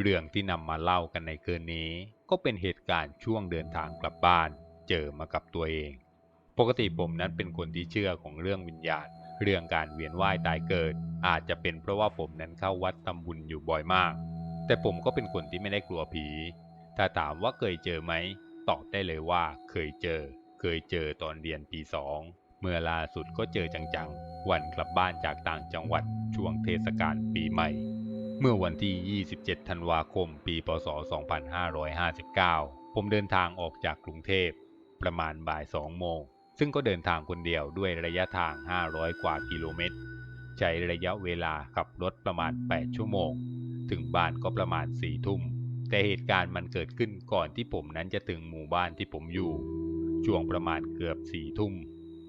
เรื่องที่นำมาเล่ากันในคืนนี้ ก็เป็นเหตุการณ์ช่วงเดินทางกลับบ้าน เจอมากับตัวเอง ปกติผมนั้นเป็นคนที่เชื่อของเรื่องวิญญาณ เรื่องการเวียนว่ายตายเกิด อาจจะเป็นเพราะว่าผมนั้นเข้าวัดทำบุญอยู่บ่อยมาก แต่ผมก็เป็นคนที่ไม่ได้กลัวผี ถ้าถามว่าเคยเจอไหมตอบได้เลยว่าเคยเจอ เคยเจอตอนเรียนปีสองเมื่อล่าสุดก็เจอจังๆ วันกลับบ้านจากต่างจังหวัดช่วงเทศกาลปีใหม่ เมื่อวันที่ 27 ธันวาคม ปี พศ 2559 ผมเดินทางออกจากกรุงเทพ ประมาณบ่าย2โมง ซึ่งก็เดินทางคนเดียวด้วยระยะทาง 500 กว่ากิโลเมตร ใช้ระยะเวลาขับรถประมาณ 8 ชั่วโมง ถึงบ้านก็ประมาณ 4 ทุ่ม แต่เหตุการณ์มันเกิดขึ้นก่อนที่ผมนั้นจะถึงหมู่บ้านที่ผมอยู่ ช่วงประมาณเกือบ 4 ทุ่ม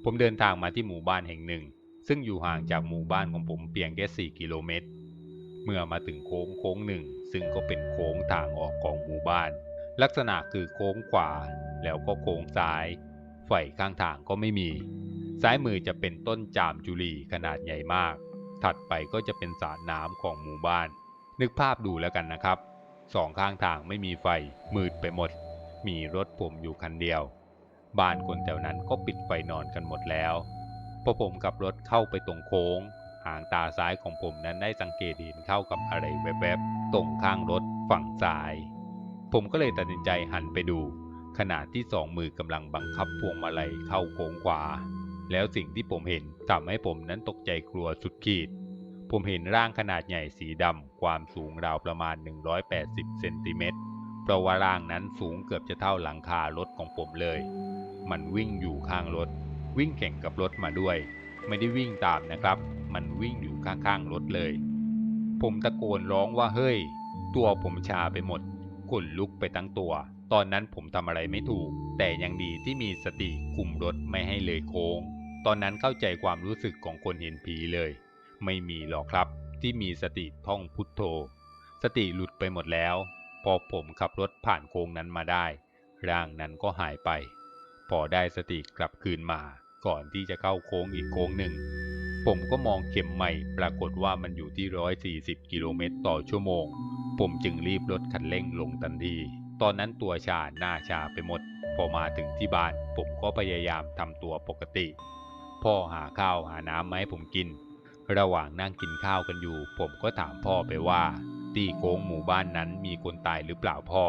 ผมเดินทางมาที่หมู่บ้านแห่งหนึ่ง ซึ่งอยู่ห่างจากหมู่บ้านของผมเพียงแค่ 4 กิโลเมตร เมื่อมาถึงโค้งโค้งหนึ่ง ซึ่งก็เป็นโค้งทางออกของหมู่บ้าน ลักษณะคือโค้งขวา แล้วก็โค้งซ้ายไฟข้างทางก็ไม่มี ซ้ายมือจะเป็นต้นจามจุลีขนาดใหญ่มาก ถัดไปก็จะเป็นสระน้ำของหมู่บ้าน นึกภาพดูแล้วกันนะครับสองข้างทางไม่มีไฟมืดไปหมด มีรถผมอยู่คันเดียว บ้านคนแถวนั้นก็ปิดไฟนอนกันหมดแล้วพอผมขับรถเข้าไปตรงโค้ง หางตาซ้ายของผมนั้นได้สังเกตเห็นเข้ากับอะไรแวบๆตรงข้างรถฝั่งซ้าย ผมก็เลยตัดสินใจหันไปดู ขณะที่สองมือกำลังบังคับพวงมาลัยเข้าโค้งขวา แล้วสิ่งที่ผมเห็นทำให้ผมนั้นตกใจกลัวสุดขีด ผมเห็นร่างขนาดใหญ่สีดำความสูงราวประมาณ 180เซนติเมตรเพราะว่าร่างนั้นสูงเกือบจะเท่าหลังคารถของผมเลย มันวิ่งอยู่ข้างรถ วิ่งแข่งกับรถมาด้วย ไม่ได้วิ่งตามนะครับ มันวิ่งอยู่ข้างๆรถเลย ผมตะโกนร้องว่าเฮ้ย ตัวผมชาไปหมดขนลุกไปทั้งตัว ตอนนั้นผมทำอะไรไม่ถูก แต่ยังดีที่มีสติคุมรถไม่ให้เลยโค้ง ตอนนั้นเข้าใจความรู้สึกของคนเห็นผีเลย ไม่มีหรอกครับ ที่มีสติท่องพุทโธ สติหลุดไปหมดแล้ว พอผมขับรถผ่านโค้งนั้นมาได้ ร่างนั้นก็หายไป พอได้สติกลับคืนมา ก่อนที่จะเข้าโค้งอีกโค้งหนึ่ง ผมก็มองเข็มใหม่ ปรากฏว่ามันอยู่ที่ 140 กิโลเมตรต่อชั่วโมง ผมจึงรีบลดคันเร่งลงทันที ตอนนั้นตัวชาหน้าชาไปหมด พอมาถึงที่บ้าน ผมก็พยายามทำตัวปกติ พ่อหาข้าวหาน้ำมาให้ผมกิน ระหว่างนั่งกินข้าวกันอยู่ ผมก็ถามพ่อไปว่าที่โค้งหมู่บ้านนั้นมีคนตายหรือเปล่าพ่อ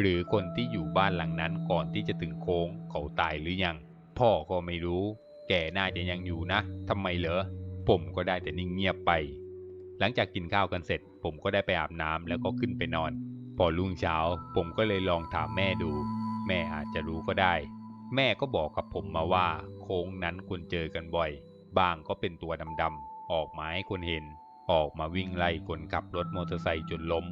หรือคนที่อยู่บ้านหลังนั้นก่อนที่จะถึงโค้งเขาตายหรือยัง พ่อก็ไม่รู้ แกน่าจะยังอยู่นะทำไมเหรอ ผมก็ได้แต่นิ่งเงียบไป หลังจากกินข้าวกันเสร็จ ผมก็ได้ไปอาบน้ำแล้วก็ขึ้นไปนอน พอรุ่งเช้า ผมก็เลยลองถามแม่ดู แม่อาจจะรู้ก็ได้ แม่ก็บอกกับผมมาว่า โค้งนั้นคนเจอกันบ่อย บางก็เป็นตัวดำๆ ออกมาให้คนเห็น ออกมาวิ่งไล่คนขับรถมอเตอร์ไซค์จนล้ม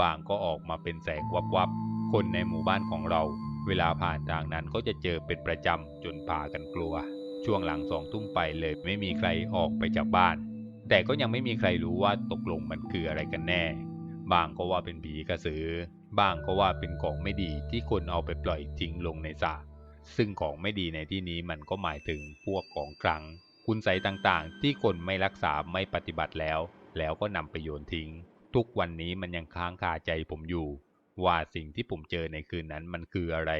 บางก็ออกมาเป็นแสงวับๆ คนในหมู่บ้านของเรา เวลาผ่านทางนั้นก็จะเจอเป็นประจำจนพากันกลัว ช่วงหลังสองทุ่มไปเลยไม่มีใครออกไปจากบ้าน แต่ก็ยังไม่มีใครรู้ว่าตกลงมันคืออะไรกันแน่ บางก็ว่าเป็นผีกระสือบางก็ว่าเป็นของไม่ดีที่คนเอาไปปล่อยทิ้งลงในสระซึ่งของไม่ดีในที่นี้มันก็หมายถึงพวกของคลังคุณใสต่างๆ ที่คนไม่รักษาไม่ปฏิบัติแล้ว แล้วก็นำไปโยนทิ้ง ทุกวันนี้มันยังค้างคาใจผมอยู่ ว่าสิ่งที่ผมเจอในคืนนั้นมันคืออะไร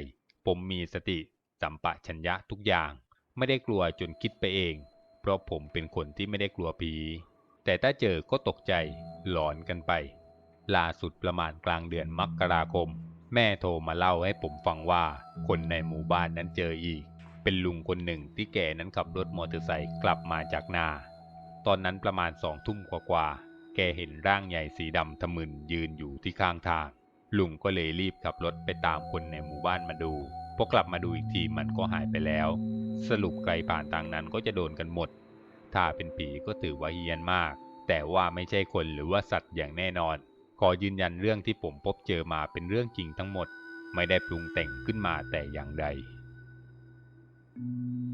ผมมีสติสัมปชัญญะทุกอย่าง ไม่ได้กลัวจนคิดไปเอง เพราะผมเป็นคนที่ไม่ได้กลัวผี แต่ถ้าเจอก็ตกใจหลอนกันไป ล่าสุดประมาณกลางเดือนมกราคม แม่โทรมาเล่าให้ผมฟังว่า คนในหมู่บ้านนั้นเจออีก เป็นลุงคนหนึ่งที่แกนั้นขับรถมอเตอร์ไซค์กลับมาจากนา ตอนนั้นประมาณสองทุ่มกว่าๆแกเห็นร่างใหญ่สีดำทะมึนยืนอยู่ที่ข้างทาง ลุงก็เลยรีบขับรถไปตามคนในหมู่บ้านมาดู พอกลับมาดูอีกทีมันก็หายไปแล้ว สรุปใครผ่านทางนั้นก็จะโดนกันหมด ถ้าเป็นผีก็ถือว่าเฮียนมาก แต่ว่าไม่ใช่คนหรือว่าสัตว์อย่างแน่นอน ขอยืนยันเรื่องที่ผมพบเจอมาเป็นเรื่องจริงทั้งหมด ไม่ได้ปรุงแต่งขึ้นมาแต่อย่างใด